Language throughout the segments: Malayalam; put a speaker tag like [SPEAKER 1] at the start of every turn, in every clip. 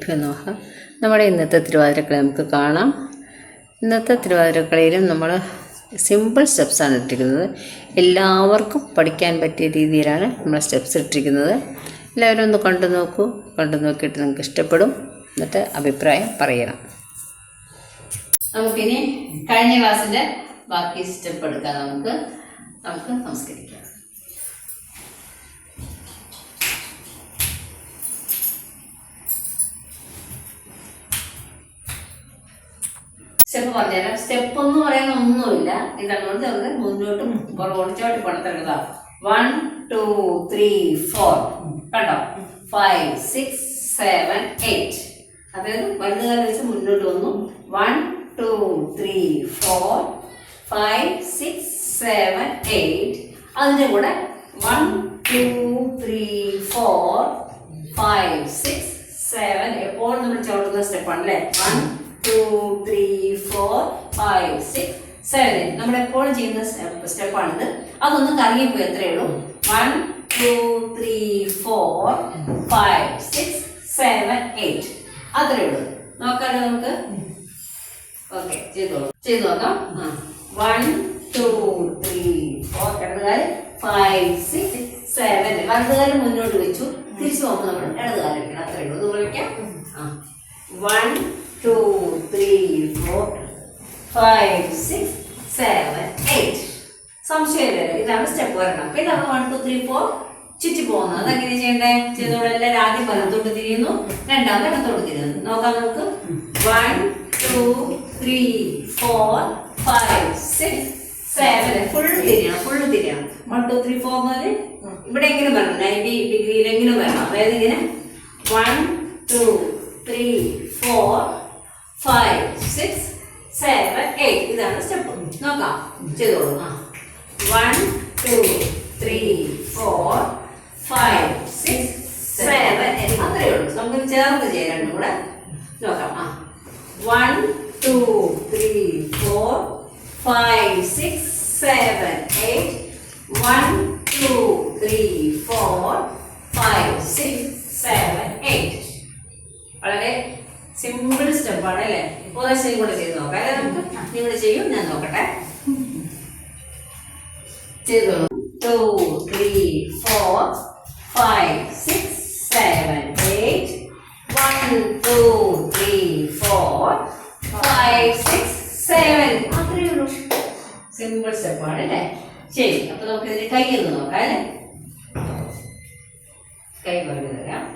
[SPEAKER 1] ഗുരുഭ്യോ നോക്കാം. നമ്മുടെ ഇന്നത്തെ തിരുവാതിരക്കളി നമുക്ക് കാണാം. ഇന്നത്തെ തിരുവാതിരക്കളിയിലും നമ്മൾ സിമ്പിൾ സ്റ്റെപ്സാണ് ഇട്ടിരിക്കുന്നത്. എല്ലാവർക്കും പഠിക്കാൻ പറ്റിയ രീതിയിലാണ് നമ്മൾ സ്റ്റെപ്സ് ഇട്ടിരിക്കുന്നത്. എല്ലാവരും ഒന്ന് കണ്ടു നോക്കൂ. കണ്ടു നോക്കിയിട്ട് നിങ്ങൾക്ക് ഇഷ്ടപ്പെടും. എന്നിട്ട് അഭിപ്രായം പറയണം. നമുക്കിനി കഴിഞ്ഞ ക്ലാസ്സിന്റെ ബാക്കി സ്റ്റെപ്പ് എടുക്കാം. നമുക്ക് നമുക്ക് നമസ്കരിക്കാം സ്റ്റെപ്പ് പറഞ്ഞുതരാം. സ്റ്റെപ്പ് എന്ന് പറയാൻ ഒന്നുമില്ല. ഇതങ്ങോട്ട് നമുക്ക് മുന്നോട്ടും പുറകോട്ട് ചോട്ടി പണത്തെടുക്കുക വൺ ടു ത്രീ ഫോർ കണ്ടോ? ഫൈവ് സിക്സ് സെവൻ എയ്റ്റ് അതായത് വലുതുകാലം വെച്ച് മുന്നോട്ട് വന്നു. One two three four five six seven eight അതിന്റെ കൂടെ one two three four five six seven എപ്പോഴും നമ്മൾ ചവിട്ടുന്ന സ്റ്റെപ്പാണ് അല്ലേ one two three four five six seven നമ്മൾ എപ്പോഴും ചെയ്യുന്ന സ്റ്റെപ്പാണിത്. അതൊന്ന് കറങ്ങിപ്പോയി എത്രയേ ഉള്ളൂ. One two three four five six seven eight അത്രയേ ഉള്ളൂ. നോക്കാലോ നമുക്ക്. ഓക്കെ ചെയ്തോളൂ ചെയ്തു നോക്കാം. വൺ ടു ത്രീ ഫോർ ഇടതുകാൽ ഫൈവ് സിക്സ് സെവൻ വലതുകാലം മുന്നോട്ട് വെച്ചു. തിരിച്ചു പോകുമ്പോൾ നമ്മൾ ഇടതുകാലം വെക്കണം. അത്രയേ ഉള്ളൂ. ഇത് one two three four five six seven eight സംശയമില്ലല്ലോ. ഇതാണ് സ്റ്റെപ്പ് വരണം അപ്പൊ ഇതാണ് വൺ ടു ത്രീ ഫോർ ചുറ്റി പോകുന്നത്. അതെങ്ങനെ ചെയ്യണ്ടേ? ചെയ്തോളെല്ലാം ആദ്യം വലത്തോട്ട് തിരിയുന്നു. രണ്ടാമത് ഇടത്തോട്ട് തിരിയുന്നു. നോക്കാം നമുക്ക്. One two three four five six seven full തിരിയണം ഫുള്ള് തിരിയണം. വൺ ടു ത്രീ ഫോർ മുതൽ ഇവിടെ എങ്ങനെ വരണം? നയന്റി ഡിഗ്രിയിലെങ്കിലും വരണം? അതായത് ഇങ്ങനെ. One two three four five six seven eight ഇതാണ് സ്റ്റെപ്പ് നോക്കാം. ചെയ്തോളൂ. ആ. One two three four five six seven അത്രയേ ഉള്ളൂ. നമുക്ക് ചേർന്ന് ചെയ്യാം രണ്ടും കൂടെ. നോക്കാം. ആ. One two three four five six seven eight one two three four five six seven eight വളരെ സിമ്പിൾ സ്റ്റെപ്പാണ് അല്ലേ? ഉപദേശം കൂടെ ചെയ്ത് നോക്കാം. അല്ലെ നമുക്ക്? നിങ്ങൾ ചെയ്യും ഞാൻ നോക്കട്ടെ. ചെയ്തോളൂ two three four five six seven eight one two three four five six seven അത്രയേ ഉള്ളൂ. സിമ്പിൾ സ്റ്റെപ്പാണ് അല്ലേ? ശരി അപ്പൊ നമുക്ക് ഇതിന് കൈ ഒന്ന് നോക്കാം അല്ലേ? കൈ പറഞ്ഞു തരാം.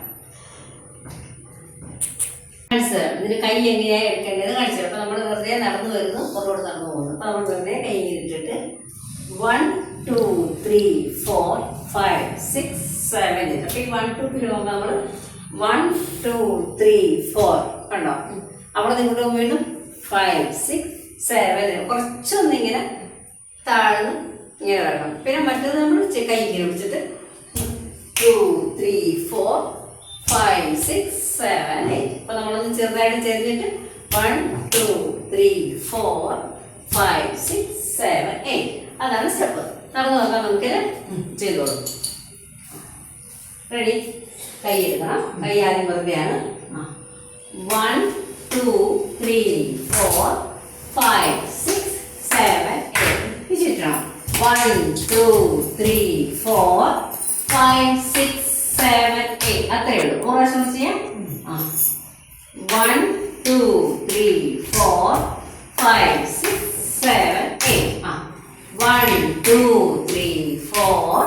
[SPEAKER 1] തരാം ഇതിന് കൈ എങ്ങനെയാണ് എടുക്കേണ്ടത് കാണിച്ചു അപ്പൊ നമ്മൾ വെറുതെ നടന്നു വരുന്നു. പുറകോട്ട് നടന്നു പോകുന്നു. അപ്പോൾ നമ്മൾ വെറുതെ കൈ ഇട്ടിട്ട് one two three four five six seven അപ്പം ഈ വൺ ടു ത്രീ പോകുമ്പോൾ നമ്മൾ വൺ ടു ത്രീ ഫോർ കണ്ടോ? അവിടെ നിങ്ങളുടെ വീണ്ടും ഫൈവ് സിക്സ് സെവൻ കുറച്ചൊന്നിങ്ങനെ താഴ്ന്ന് ഇങ്ങനെ വരണം. പിന്നെ മറ്റേത് നമ്മൾ കൈ ഇങ്ങനെ പിടിച്ചിട്ട് two three four five six seven eight അപ്പൊ നമ്മളൊന്ന് ചെറുതായിട്ട് ചെരിഞ്ഞിട്ട് one two three four five six seven eight അതാണ് സ്റ്റെപ്പ് നടന്നു നോക്കാം നമുക്ക്. ചെയ്തോളൂ. റെഡി കൈ എടുക്കണം. കൈ ആദ്യം വെറുതെയാണ്. One two three four five six seven eight ചുറ്റണം one two three four five six seven eight അത്രയേ ഉള്ളൂ. ഒരു പ്രാവശ്യം ചെയ്യാം. ആ. One two three four five six seven eight ആ. One two three four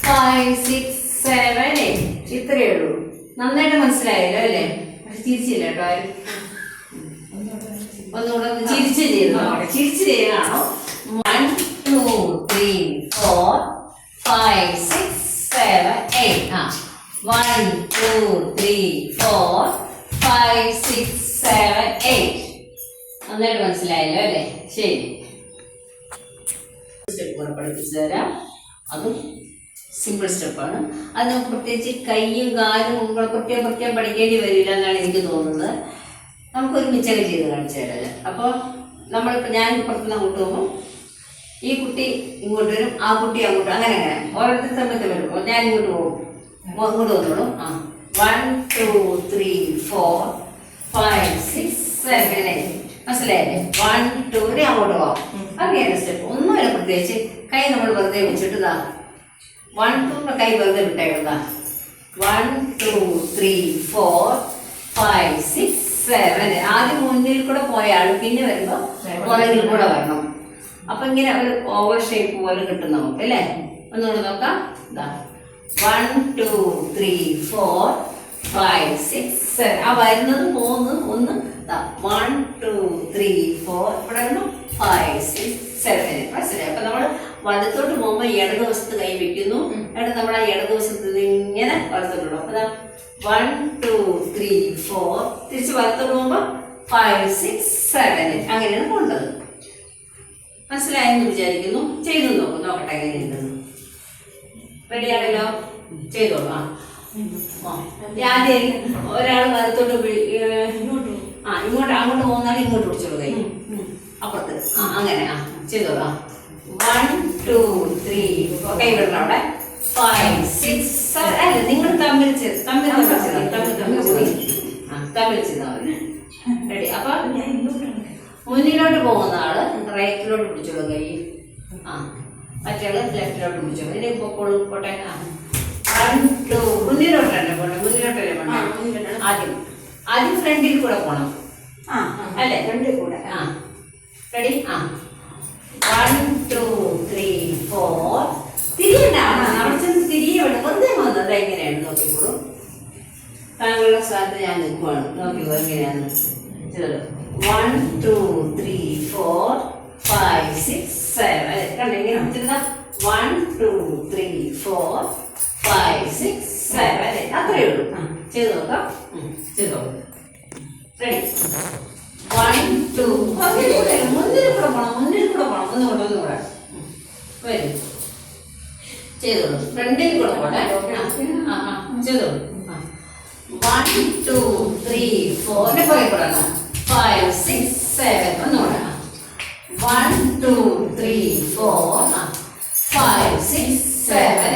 [SPEAKER 1] five six seven eight ഇത്രയേ ഉള്ളൂ. നന്നായിട്ട് മനസ്സിലായല്ലോ അല്ലേ? പക്ഷെ തിരിച്ചില്ല കേട്ടോ ആര്? ഒന്നുകൂടെ ഒന്ന് ചിരിച്ച് ചെയ്യുന്നു ചിരിച്ച് ചെയ്യാനാണോ one two three four five six seven eight ആ. One two, three, four, five, six, seven, eight. നന്നായിട്ട് മനസ്സിലായല്ലോ അല്ലേ? ശരി. സ്റ്റെപ്പ് പഠിപ്പിച്ചു തരാം. അതും സിമ്പിൾ സ്റ്റെപ്പാണ് അത് നമുക്ക് പ്രത്യേകിച്ച് കൈയും കാലും കൂടെ പ്രത്യേകം പ്രത്യേകം പഠിക്കേണ്ടി വരില്ല എന്നാണ് എനിക്ക് തോന്നുന്നത്. നമുക്ക് ഒരുമിച്ചൊക്കെ ചെയ്ത് കാണിച്ചു തരാം അപ്പോൾ നമ്മളിപ്പോൾ ഞാൻ പുറത്തുനിന്ന് അങ്ങോട്ട് പോകുമ്പോൾ ഈ കുട്ടി ഇങ്ങോട്ട് വരും ആ കുട്ടി അങ്ങോട്ട് അങ്ങനെ അങ്ങനെ. ഓരോരുത്തർ സമയത്ത് വരും. ഞാൻ ഇങ്ങോട്ട് പോകും. അങ്ങോട്ട് വന്നോളൂ. ആ. One two three four five six seven eight മനസ്സിലായില്ലേ? വൺ ടു ത്രീ അങ്ങോട്ട് പോവാം അങ്ങനെയാണ് സ്റ്റെപ്പ് ഒന്നുമില്ല പ്രത്യേകിച്ച്. കൈ നമ്മൾ വെറുതെ വെച്ചിട്ട് ഇതാ. വൺ ടു കൈ വെറുതെ വിട്ടേക്കുന്നതാ one two three four five six seven ആദ്യം മുന്നിൽ കൂടെ പോയ ആൾ പിന്നെ വരുമ്പോൾ പുറകിൽ കൂടെ വരണം. അപ്പൊ ഇങ്ങനെ ഒരു ഓവർ ഷേപ്പ് പോലെ കിട്ടും നമുക്ക് അല്ലേ? ഒന്നുകൂടെ നോക്കാം. ഇതാ. One two three four five six seven ആ വരുന്നത് മൂന്ന് ഒന്ന് വൺ ടു ത്രീ ഫോർ ഇവിടെ വരണം ഫൈവ് സിക്സ് സെവൻ മനസ്സിലായി അപ്പൊ നമ്മൾ വലത്തോട്ട് പോകുമ്പോൾ ഇടതുവശത്ത് കൈ വെക്കുന്നു. എന്നിട്ട് നമ്മൾ ആ ഇടതുവശത്ത് വശത്ത് ഇങ്ങനെ വലത്തോട്ട് അപ്പൊ വൺ ടു ത്രീ ഫോർ തിരിച്ച് വലത്തോട്ട് പോകുമ്പോൾ ഫൈവ് സിക്സ് സെവൻ അങ്ങനെയാണ് കൊണ്ടത് മനസ്സിലായെന്ന് വിചാരിക്കുന്നു. ചെയ്തു നോക്കും. നോക്കട്ടെ എങ്ങനെയുണ്ടെന്ന്. റെഡിയാണല്ലോ? ചെയ്തോളൂ ആ. ആദ്യം ഒരാൾ വലത്തോട്ട് ആ ഇങ്ങോട്ട് അങ്ങോട്ട് പോകുന്നാലും ഇങ്ങോട്ട് പിടിച്ചോളൂ കൈ. അപ്പുറത്ത്. ആ അങ്ങനെ ആ ചെയ്തോളൂ വൺ ടു ത്രീ കൈ വിടണം അവിടെ. ഫൈവ് സിക്സ് സെവൻ അല്ല നിങ്ങൾ തമ്മിൽ ചെയ്ത് തമ്മിൽ തമ്മിൽ ചെയ്താൽ തമ്മിൽ തമ്മിൽ ചെയ്താൽ ആ തമ്മിൽ ചെയ്താൽ മതി. റെഡി അപ്പൊ മുന്നിലോട്ട് പോകുന്ന ആൾ റൈറ്റിലോട്ട് പിടിച്ചോളൂ കൈ. ആ. മറ്റേ ലെഫ്റ്റിലോട്ട് പിടിച്ചോളൂ ഇനി പൊക്കോളൂ കോട്ടെ ആ. വൺ ടു മുന്നിലോട്ടല്ലേ പോട്ടെ മുന്നിലോട്ടല്ലേ ആദ്യം. ആദ്യം ഫ്രണ്ടിൽ കൂടെ പോണം. അല്ലേ?
[SPEAKER 2] ഫ്രണ്ടിൽ കൂടെ.
[SPEAKER 1] ആ. റെഡി ആ. വൺ ടു ത്രീ ഫോർ തിരിയണ്ട. അവിടെ ചെന്ന് തിരിയെ വേണം വെറുതെ വന്നത്. എങ്ങനെയാണ് നോക്കിക്കോളൂ താങ്കളുടെ സ്ഥലത്ത് ഞാൻ നിൽക്കുവാണ്. നോക്കിക്കോ എങ്ങനെയാണ്? One two three four five six seven കണ്ടോ ഫൈവ് സിക്സ് സെവൻ മുന്നിൽ കൂടെ മുന്നിൽ കൂടെ മുന്നിൽ കൂടെ. ചെയ്തോളൂ വൺ ടു ത്രീ കൂടെ ഫൈവ് സിക്സ് സെവൻ ഒന്നുകൂടെ one two three four five six seven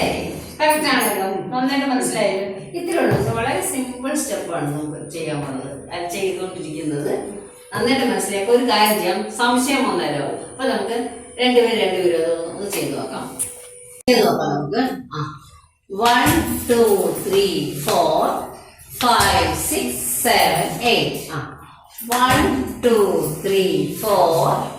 [SPEAKER 1] correct ആണല്ലോ നന്നായിട്ട് മനസ്സിലായല്ലോ ഇത്രേ ഉള്ളൂ വളരെ സിമ്പിൾ സ്റ്റെപ്പാണ് നമുക്ക് ചെയ്യാൻ പോകുന്നത്. അത് ചെയ്തുകൊണ്ടിരിക്കുന്നത്. നന്നായിട്ട് മനസ്സിലാക്കി ഒരു കാര്യം ചെയ്യാം. സംശയം വന്നാലോ? അപ്പൊ നമുക്ക് രണ്ടുപേരും രണ്ടുപേരും അത് ഒന്ന് ചെയ്തു നോക്കാം. ചെയ്തു നോക്കാം നമുക്ക്. ആ. One two three four five six seven eight ആ. One two three four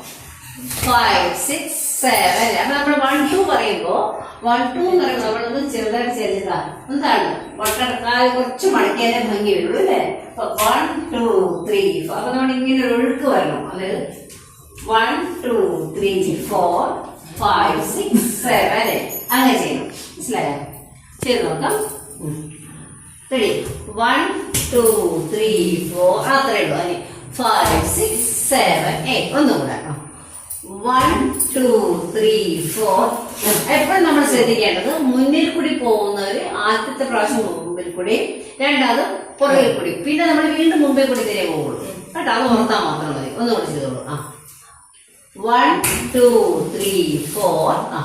[SPEAKER 1] five six seven അപ്പൊ നമ്മൾ വൺ ടു പറയുമ്പോ വൺ ടു എന്ന് പറയുമ്പോൾ നമ്മളൊന്ന് ചെറുതായിട്ട് ചെറുതാണ് എന്താണ്? വട്ടടക്കാൽ കുറച്ച് മടക്കിയാലേ ഭംഗി വരുള്ളൂ അല്ലേ? അപ്പൊ വൺ ടു ത്രീ ഫോർ അപ്പൊ നമ്മൾ ഇങ്ങനെ ഒരു ഒഴുക്ക് വരണം. അതായത് one two three four five six seven അങ്ങനെ ചെയ്യണം. മനസ്സിലായോ? ചെയ്ത് നോക്കാം. Ready one two three four അത്രേ ഉള്ളൂ. അല്ലെ? ഫൈവ് സിക്സ് സെവൻ എയ്റ്റ് ഒന്നുകൂടെ. വൺ ടു ത്രീ ഫോർ എപ്പോഴും നമ്മൾ ശ്രദ്ധിക്കേണ്ടത് മുന്നിൽ കൂടി പോകുന്നവര് ആദ്യത്തെ പ്രാവശ്യം മുമ്പിൽ കൂടി രണ്ടാമത് പുറകിൽ കൂടി. പിന്നെ നമ്മൾ വീണ്ടും മുമ്പിൽ കൂടി തിരികെ പോകുള്ളൂ കേട്ടോ? അത് ഓർത്താൽ മാത്രം മതി. ഒന്നുകൂടി ചെയ്തോളൂ. ആ. വൺ ടു ത്രീ ഫോർ ആ.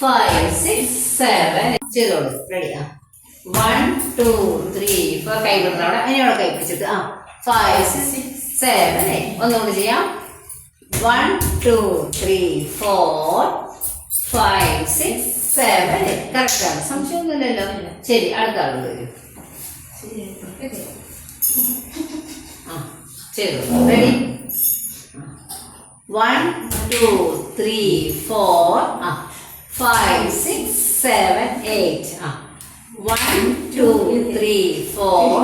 [SPEAKER 1] ഫൈവ് സിക്സ് സെവൻ ചെയ്തോളൂ. റെഡി ആ. വൺ ടു ത്രീ ഫോർ കൈ കൊടുത്തവിടെ. അതിനോട് കൈ പിടിച്ചിട്ട്. ആ. ഫൈവ് സിക്സ് സെവൻ ഒന്നുകൂടി ചെയ്യാം. One two three four five six seven ആണ്. സംശയമൊന്നുമില്ലല്ലോ. ശരി അടുത്ത ആൾ വരും. ആ ചെയ്തു ready one two three four ആ ഫൈവ് സിക്സ് സെവൻ എയ്റ്റ് ആ. One two three four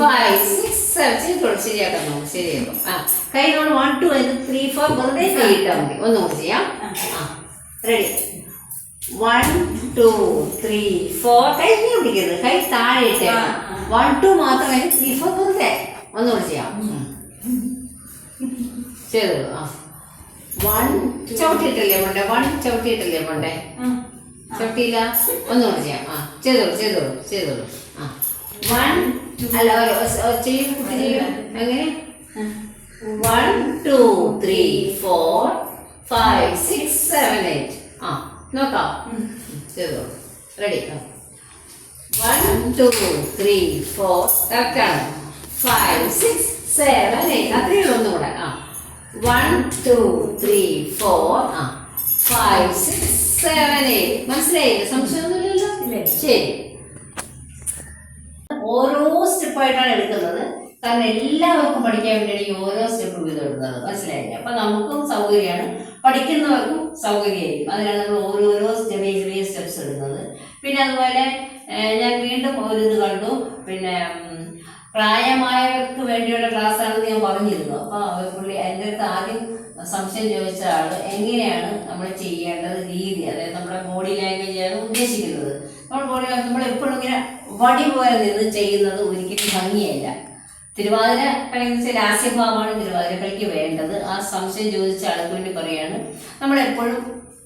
[SPEAKER 1] five six seven ചെയ്തോളൂ ശരിയാക്കാം നമുക്ക്. ശരിയാക്കും. ആ കൈ നമ്മൾ വൺ ടു ത്രീ ഫോർ വെറുതെ കൈയിട്ടാൽ മതി ഒന്നുകൂടി ചെയ്യാം. ആ. Ready one two three four കൈ നീ പിടിക്കരുത്. കൈ താഴെ ഇട്ടേക്കാം വൺ ടു മാത്രം കഴിഞ്ഞ് ത്രീ ഫോർ വെറുതെ ഒന്നുകൂടി ചെയ്യാം. ചെയ്തോളൂ ആ. വൺ ചവിട്ടിയിട്ടല്ലേ പോണ്ടേ? വൺ ചവിട്ടിയിട്ടല്ലേ പോണ്ടേ? ചവിട്ടിയില്ല? ഒന്നുകൂടി ചെയ്യാം. ആ ചെയ്തോളൂ ചെയ്തോളൂ ചെയ്തോളൂ. ആ. വൺ അല്ല ഒരു- ഒരു- ഒരു ചെയ്യും കുട്ടി ചെയ്യും എങ്ങനെ? One two three four five six seven eight ആ നോക്കാം. Ready one two three four കറക്റ്റാണ്. ഫൈവ് സിക്സ് സെവൻ എയ്റ്റ് അത്രയേ ഉള്ളൂ ഒന്നും കൂടെ. ആ. വൺ ടു ത്രീ ഫോർ ആ. ഫൈവ് സിക്സ് സെവൻ എയ്റ്റ് മനസ്സിലായില്ലേ? സംശയമൊന്നുമില്ലല്ലോ? ശരി. ഓരോ സ്റ്റെപ്പായിട്ടാണ് എടുക്കുന്നത്. കാരണം എല്ലാവർക്കും പഠിക്കാൻ വേണ്ടിയാണ് ഈ ഓരോ സ്റ്റെപ്പ് വീതം എടുക്കുന്നത് മനസ്സിലായില്ലേ? അപ്പൊ നമുക്കും സൗകര്യമാണ്. പഠിക്കുന്നവർക്കും സൗകര്യമായിരിക്കും. അതിനാണ് നമ്മൾ ഓരോരോ ചെറിയ ചെറിയ സ്റ്റെപ്സ് എടുക്കുന്നത് പിന്നെ അതുപോലെ ഞാൻ വീണ്ടും ഒരു ഇത് കണ്ടു. പിന്നെ പ്രായമായവർക്ക് വേണ്ടിയുള്ള ക്ലാസ് ആണെന്ന് ഞാൻ പറഞ്ഞിരുന്നു. അപ്പൊ അവർ പുള്ളി എന്റെ അടുത്ത് ആദ്യം സംശയം ചോദിച്ച എങ്ങനെയാണ് നമ്മൾ ചെയ്യേണ്ടത് രീതി? അതായത് നമ്മുടെ ബോഡി ലാംഗ്വേജ് ആണ് ഉദ്ദേശിക്കുന്നത്. ബോഡി നമ്മൾ എപ്പോഴും ഇങ്ങനെ വടി പോലെ നിന്ന് ചെയ്യുന്നത് ഒരിക്കലും ഭംഗിയല്ല. തിരുവാതിര കളിച്ച ലാസ്യഭാവമാണ് തിരുവാതിര കളിക്ക് വേണ്ടത്. ആ സംശയം ചോദിച്ച ആൾക്ക് വേണ്ടി പറയാണ് നമ്മളെപ്പോഴും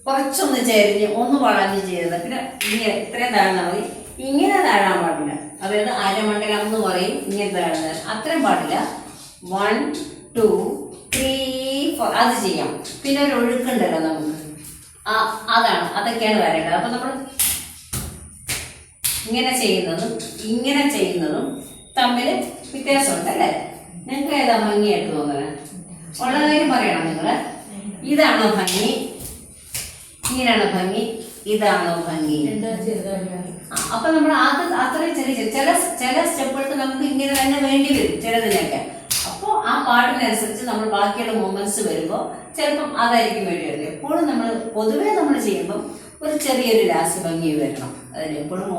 [SPEAKER 1] കുറച്ചൊന്ന് ചേരിഞ്ഞ് ഒന്ന് വളഞ്ഞ് ചെയ്യുന്നത് പിന്നെ ഇങ്ങനെ ഇത്രയും താഴ്ന്നാൽ മതി. ഇങ്ങനെ താഴാൻ പാടില്ല. അതായത് അരമണ്ഡലം എന്ന് പറയും ഇങ്ങനെ താഴ്ന്ന അത്രയും പാടില്ല. വൺ ടു ത്രീ ഫോർ അത് ചെയ്യാം. പിന്നെ ഒരു ഒഴുക്കുണ്ടല്ലോ നമുക്ക്. ആ അതാണ്. അതൊക്കെയാണ് വരേണ്ടത്. അപ്പം നമ്മൾ ഇങ്ങനെ ചെയ്യുന്നതും ഇങ്ങനെ ചെയ്യുന്നതും തമ്മിൽ വ്യത്യാസമുണ്ട് അല്ലേ? നിങ്ങൾക്ക് ഏതാ ഭംഗിയായിട്ട് തോന്നുന്നത്? ഉള്ള കാര്യം പറയണം നിങ്ങൾ ഇതാണോ ഭംഗി? ഇങ്ങനെയാണോ ഭംഗി. ഇതാണോ ഭംഗി? അപ്പൊ നമ്മൾ അത് അത്രയും ചെറിയ ചില ചില സ്റ്റെപ്പുകൾക്ക് നമുക്ക് ഇങ്ങനെ തന്നെ വേണ്ടി വരും ചിലതിനൊക്കെ. അപ്പോൾ ആ പാട്ടിനനുസരിച്ച് നമ്മൾ ബാക്കിയുള്ള മൂമെന്റ്സ് വരുമ്പോൾ ചിലപ്പം അതായിരിക്കും വേണ്ടി വരുന്നത് എപ്പോഴും നമ്മൾ പൊതുവേ നമ്മൾ ചെയ്യുമ്പം ഒരു ചെറിയൊരു ലാസ്റ്റ് ഭംഗി വരണം അതിന് എപ്പോഴും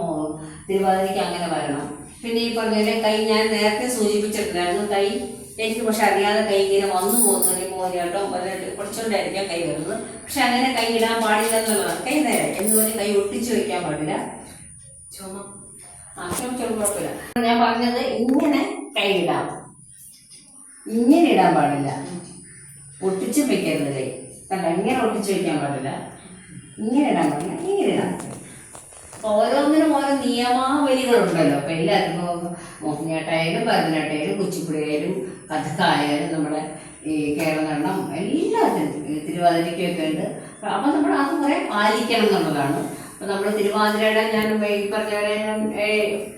[SPEAKER 1] തിരുവാതിരയ്ക്ക് അങ്ങനെ വരണം. പിന്നെ ഈ പറഞ്ഞ കൈ ഞാൻ നേരത്തെ സൂചിപ്പിച്ചിട്ടുണ്ടായിരുന്നു. കൈ എനിക്ക് പക്ഷെ അറിയാതെ കൈ ഇങ്ങനെ വന്നു പോകുന്നതിന് മോനാട്ടോ കുറച്ചുകൊണ്ടായിരിക്കാം കൈ വരുന്നത്. പക്ഷെ അങ്ങനെ കൈ ഇടാൻ പാടില്ല എന്നുള്ളതാണ്. കൈ നേരെ. എന്നുപോലെ കൈ ഒട്ടിച്ചു വയ്ക്കാൻ പാടില്ല. ചുമ. ആ ചുമച്ചോളും കുഴപ്പമില്ല. ഞാൻ പറഞ്ഞത് ഇങ്ങനെ കൈ ഇടാം. ഇങ്ങനെ ഇടാൻ പാടില്ല. ഒട്ടിച്ച് വയ്ക്കരുത് കൈ. ഇങ്ങനെ ഒട്ടിച്ചു വയ്ക്കാൻ പാടില്ല. ഇങ്ങനെ ഇടാൻ പാടില്ല. ഇങ്ങനെ അപ്പൊ ഓരോന്നിനും ഓരോ നിയമാവലികളുണ്ടല്ലോ. അപ്പൊ എല്ലാവർക്കും മോഹിനിയാട്ടായാലും ഭരതനാട്ടായാലും കുച്ചിപ്പുടിയായാലും കഥക്കായാലും നമ്മുടെ ഈ കേരളനടനം എല്ലാത്തിനും തിരുവാതിരയ്ക്കൊക്കെ ഉണ്ട്. അപ്പൊ നമ്മൾ അത് കുറെ പാലിക്കണം എന്നുള്ളതാണ്. അപ്പൊ നമ്മൾ തിരുവാതിരയുടെ ഞാൻ ഈ പറഞ്ഞ പോലെ ഞാൻ,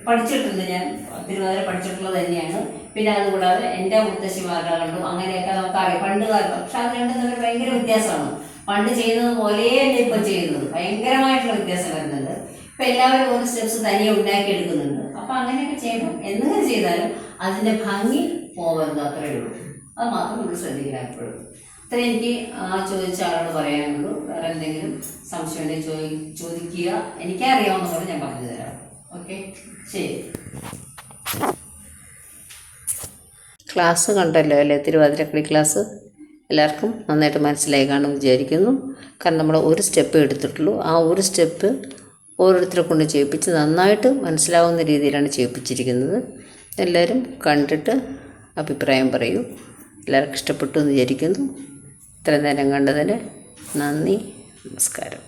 [SPEAKER 1] പഠിച്ചിട്ടുണ്ട് ഞാൻ. തിരുവാതിര പഠിച്ചിട്ടുള്ളത് തന്നെയാണ്. പിന്നെ അതുകൂടാതെ എന്റെ മുത്തശ്ശിമാരുടെ കണ്ടും അങ്ങനെയൊക്കെ നമുക്കറിയാം. പണ്ട് കാലം പക്ഷെ അത് രണ്ടും തമ്മിൽ ഭയങ്കര വ്യത്യാസമാണ്. പണ്ട് ചെയ്യുന്നത് പോലെയല്ല ഇപ്പൊ ചെയ്യുന്നത്. ഭയങ്കരമായിട്ടുള്ള വ്യത്യാസം വരുന്നുണ്ട്. ഇപ്പൊ എല്ലാവരും ഓരോ സ്റ്റെപ്സ് തനിയെ ഉണ്ടാക്കിയെടുക്കുന്നുണ്ട്. അപ്പൊ അങ്ങനെയൊക്കെ ചെയ്യണം. എന്തെങ്കിലും ചെയ്താലും അതിന്റെ ഭംഗി പോകരുത് അത്രയേ ഉള്ളൂ. അത് മാത്രം നമ്മൾ ശ്രദ്ധിക്കണം എപ്പോഴും. അത്ര എനിക്ക് ആ ചോദിച്ച ആളോട് പറയാനുള്ളൂ. വേറെ എന്തെങ്കിലും സംശയം ഉണ്ടെങ്കിൽ ചോദി ചോദിക്കുക. എനിക്കറിയാവുന്ന പോലെ ഞാൻ പറഞ്ഞു തരാം. ഓക്കെ? ശരി. ക്ലാസ് കണ്ടല്ലോ അല്ലേ? തിരുവാതിരക്കളി ക്ലാസ്. എല്ലാവർക്കും നന്നായിട്ട് മനസ്സിലായി കാണുമെന്ന് വിചാരിക്കുന്നു. കാരണം നമ്മൾ ഒരു സ്റ്റെപ്പ് എടുത്തിട്ടുള്ളൂ. ആ ഒരു സ്റ്റെപ്പ് ഓരോരുത്തരെ കൊണ്ട് ചെയ്യിപ്പിച്ച് നന്നായിട്ട് മനസ്സിലാവുന്ന രീതിയിലാണ് ചെയ്യിപ്പിച്ചിരിക്കുന്നത്. എല്ലാവരും കണ്ടിട്ട് അഭിപ്രായം പറയൂ. എല്ലാവർക്കും ഇഷ്ടപ്പെട്ടു എന്ന് വിചാരിക്കുന്നു. ഇത്രയും നേരം കണ്ടതിന് നന്ദി. നമസ്കാരം.